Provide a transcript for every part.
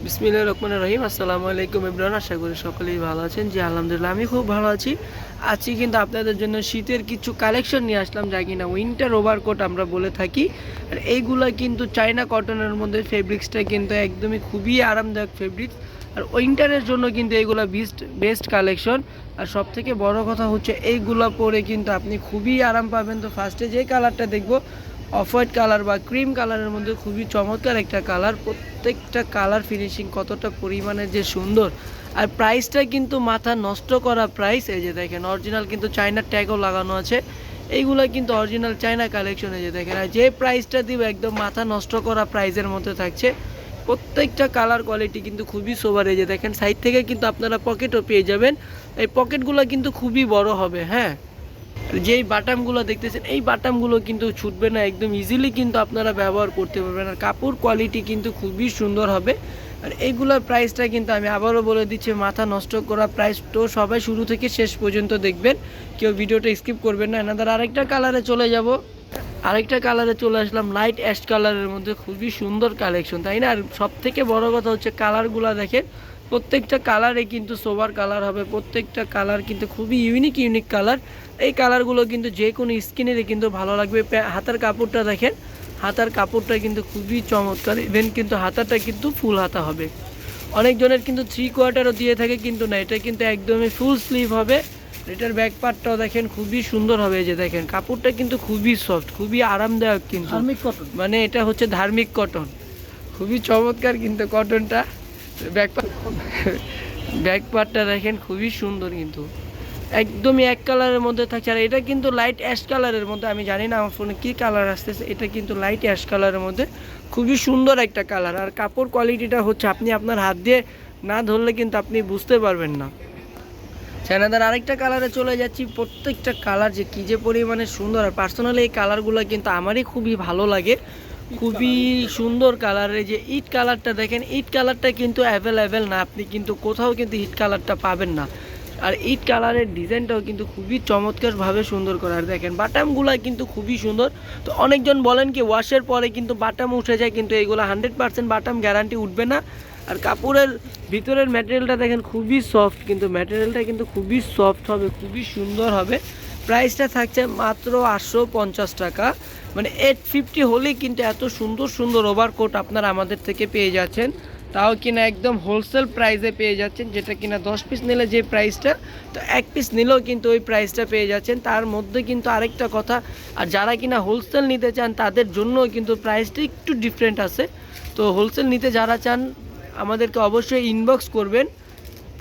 বিসমিল্লাহির রহমানির রহিম। আসসালামু আলাইকুম ইব্রাহিম আশা করি সকলেই ভালো আছেন। জি, আলহামদুলিল্লাহ, আমি খুব ভালো আছি। আজকে কিন্তু আপনাদের জন্য শীতের কিছু কালেকশন নিয়ে আসলাম, যা কিনা উইন্টার ওভারকোট আমরা বলে থাকি। আর এইগুলা কিন্তু চায়না কটনের মধ্যে ফেব্রিক্সটা কিন্তু একদমই খুবই আরামদায়ক ফেব্রিক্স আর উইন্টারের জন্য কিন্তু এইগুলো বেস্ট বেস্ট কালেকশন আর সব থেকে বড় কথা হচ্ছে, এইগুলা পরে কিন্তু আপনি খুবই আরাম পাবেন। তো ফার্স্টে যে কালারটা দেখব অফ হোয়াইট কালার বা ক্রিম কালারের মধ্যে খুবই চমৎকার একটা কালার। প্রত্যেকটা কালার ফিনিশিং কতটা পরিমাণে যে সুন্দর। আর প্রাইসটা কিন্তু মাথা নষ্ট করা প্রাইস এই যে দেখেন অরিজিনাল কিন্তু চায়নার ট্যাগও লাগানো আছে। এইগুলো কিন্তু অরিজিনাল চায়না কালেকশন যে দেখেন। আর যে প্রাইসটা দিব, একদম মাথা নষ্ট করা প্রাইসের মধ্যে থাকছে। প্রত্যেকটা কালার কোয়ালিটি কিন্তু খুবই সোবার এই যে দেখেন। সাইড থেকে কিন্তু আপনারা পকেটও পেয়ে যাবেন। এই পকেটগুলো কিন্তু খুবই বড় হবে হ্যাঁ? যেই বাটামগুলো দেখতেছেন, এই বাটামগুলো কিন্তু ছুটবে না, একদম ইজিলি কিন্তু আপনারা ব্যবহার করতে পারবেন। আর কাপড় কোয়ালিটি কিন্তু খুবই সুন্দর হবে। আর এইগুলোর প্রাইসটা কিন্তু আমি আবারও বলে দিচ্ছি, মাথা নষ্ট করা প্রাইস তো সবাই শুরু থেকে শেষ পর্যন্ত দেখবেন। কেউ ভিডিওটা স্কিপ করবেন না। এনাদের আরেকটা কালারে চলে যাব। আরেকটা কালারে চলে আসলাম লাইট অ্যাশ কালারের মধ্যে খুবই সুন্দর কালেকশন তাই না? আর সব থেকে বড় কথা হচ্ছে কালারগুলো দেখেন প্রত্যেকটা কালারে কিন্তু সোবার কালার হবে প্রত্যেকটা কালার কিন্তু খুবই ইউনিক ইউনিক কালার এই কালারগুলো কিন্তু যে কোনো স্কিনেরই কিন্তু ভালো লাগবে। হাতার কাপড়টা দেখেন হাতার কাপড়টা কিন্তু খুবই চমৎকার। ইভেন কিন্তু হাতাটা কিন্তু ফুল হাতা হবে। অনেকজনের কিন্তু থ্রি কোয়ার্টারও দিয়ে থাকে কিন্তু না এটা কিন্তু একদমই ফুল স্লিভ হবে। এটার ব্যাক পার্টটাও দেখেন খুবই সুন্দর হবে যে দেখেন। কাপড়টা কিন্তু খুবই সফট খুবই আরামদায়ক কিন্তু। ধার্মিক কটন মানে এটা হচ্ছে ধার্মিক কটন খুবই চমৎকার কিন্তু কটনটা ব্যাক ব্যাক পার্টটা দেখেন খুবই সুন্দর কিন্তু। একদমই এক কালারের মধ্যে থাকছে। আর এটা কিন্তু লাইট অ্যাশ কালারের মধ্যে, আমি জানি না আমার ফোনে কী কালার আসতেছে, এটা কিন্তু লাইট অ্যাশ কালারের মধ্যে। খুবই সুন্দর একটা কালার আর কাপড় কোয়ালিটিটা হচ্ছে, আপনি আপনার হাত দিয়ে না ধরলে কিন্তু আপনি বুঝতে পারবেন না। চায়নাদার আরেকটা কালারে চলে যাচ্ছি, প্রত্যেকটা কালার যে কী যে পরিমাণে সুন্দর। আর পার্সোনালি এই কালারগুলো কিন্তু আমারই খুবই ভালো লাগে। খুবই সুন্দর কালারের যে ইট কালারটা দেখেন ইট কালারটা কিন্তু অ্যাভেলেবেল না, আপনি কিন্তু কোথাও কিন্তু ইট কালারটা পাবেন না। আর ইট কালারের ডিজাইনটাও কিন্তু খুবই চমৎকারভাবে সুন্দর করা, আর দেখেন বাটামগুলো কিন্তু খুবই সুন্দর। তো অনেকজন বলেন কি ওয়াশের পরে কিন্তু বাটাম উঠে যায়, কিন্তু এইগুলো হান্ড্রেড পার্সেন্ট বাটাম গ্যারান্টি উঠবে না। আর কাপড়ের ভিতরের ম্যাটেরিয়ালটা দেখেন খুবই সফট কিন্তু ম্যাটেরিয়ালটা কিন্তু খুবই সফট হবে, খুবই সুন্দর হবে। প্রাইসটা থাকছে মাত্র আটশো পঞ্চাশ টাকা। মানে এইট ফিফটি হলেই কিন্তু এত সুন্দর সুন্দর ওভারকোট আপনারা আমাদের থেকে পেয়ে যাচ্ছেন। তাও কিনা একদম হোলসেল প্রাইসে পেয়ে যাচ্ছেন, যেটা কিনা দশ পিস নিলে যে প্রাইসটা তো এক পিস নিলেও কিন্তু ওই প্রাইসটা পেয়ে যাচ্ছেন। তার মধ্যে কিন্তু আরেকটা কথা, আর যারা কিনা হোলসেল নিতে চান, তাদের জন্যও কিন্তু প্রাইসটা একটু ডিফারেন্ট আছে। তো হোলসেল নিতে যারা চান, আমাদেরকে অবশ্যই ইনবক্স করবেন।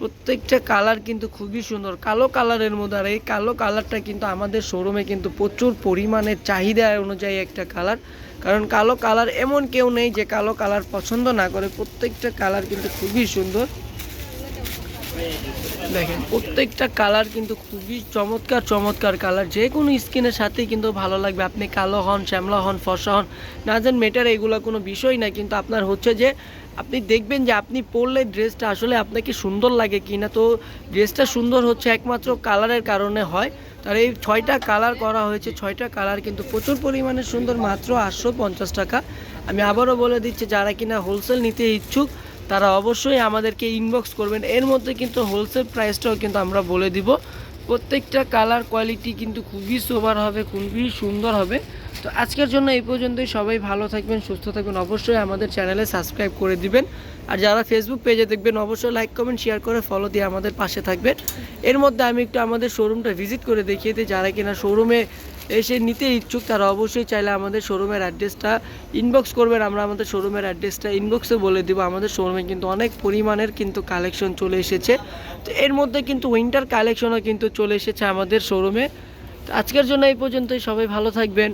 প্রত্যেকটা কালার কিন্তু খুবই সুন্দর। কালো কালারের মধ্যে আর এই কালো কালারটা কিন্তু আমাদের শোরুমে কিন্তু প্রচুর পরিমাণে চাহিদা অনুযায়ী একটা কালার কারণ কালো কালার এমন কেউ নেই যে কালো কালার পছন্দ না করে। প্রত্যেকটা কালার কিন্তু খুবই সুন্দর। দেখেন, প্রত্যেকটা কালার কিন্তু খুবই চমৎকার চমৎকার কালার যে কোনো স্কিনের সাথেই কিন্তু ভালো লাগবে। আপনি কালো হন, শ্যামলা হন, ফর্সা হন, না যেন মেটার এগুলো কোনো বিষয় না কিন্তু আপনার হচ্ছে যে আপনি দেখবেন যে আপনি পরলে ড্রেসটা আসলে আপনাকে সুন্দর লাগে কি না তো ড্রেসটা সুন্দর হচ্ছে একমাত্র কালারের কারণে হয়। তার এই ছয়টা কালার করা হয়েছে, ছয়টা কালার কিন্তু প্রচুর পরিমাণে সুন্দর, মাত্র আটশো পঞ্চাশ টাকা। আমি আবারও বলে দিচ্ছি, যারা কিনা হোলসেল নিতে ইচ্ছুক, তারা অবশ্যই আমাদেরকে ইনবক্স করবেন। এর মধ্যে কিন্তু হোলসেল প্রাইসটাও কিন্তু আমরা বলে দিব। প্রত্যেকটা কালার কোয়ালিটি কিন্তু খুবই সোবার হবে, খুবই সুন্দর হবে। তো আজকের জন্য এই পর্যন্তই। সবাই ভালো থাকবেন, সুস্থ থাকবেন। অবশ্যই আমাদের চ্যানেলে সাবস্ক্রাইব করে দিবেন। আর যারা ফেসবুক পেজে দেখবেন, অবশ্যই লাইক কমেন্ট শেয়ার করে ফলো দিয়ে আমাদের পাশে থাকবেন। এর মধ্যে আমি একটু আমাদের শোরুমটা ভিজিট করে দেখিয়ে দিই। যারা কিনা শোরুমে এসে নিতে ইচ্ছুক, তারা অবশ্যই চাইলে আমাদের শোরুমের অ্যাড্রেসটা ইনবক্স করবেন। আমরা আমাদের শোরুমের অ্যাড্রেসটা ইনবক্সে বলে দিব। আমাদের শোরুমে কিন্তু অনেক পরিমাণের কিন্তু কালেকশন চলে এসেছে। তো এর মধ্যে কিন্তু উইন্টার কালেকশনও কিন্তু চলে এসেছে আমাদের শোরুমে তো আজকের জন্য এই পর্যন্তই। সবাই ভালো থাকবেন।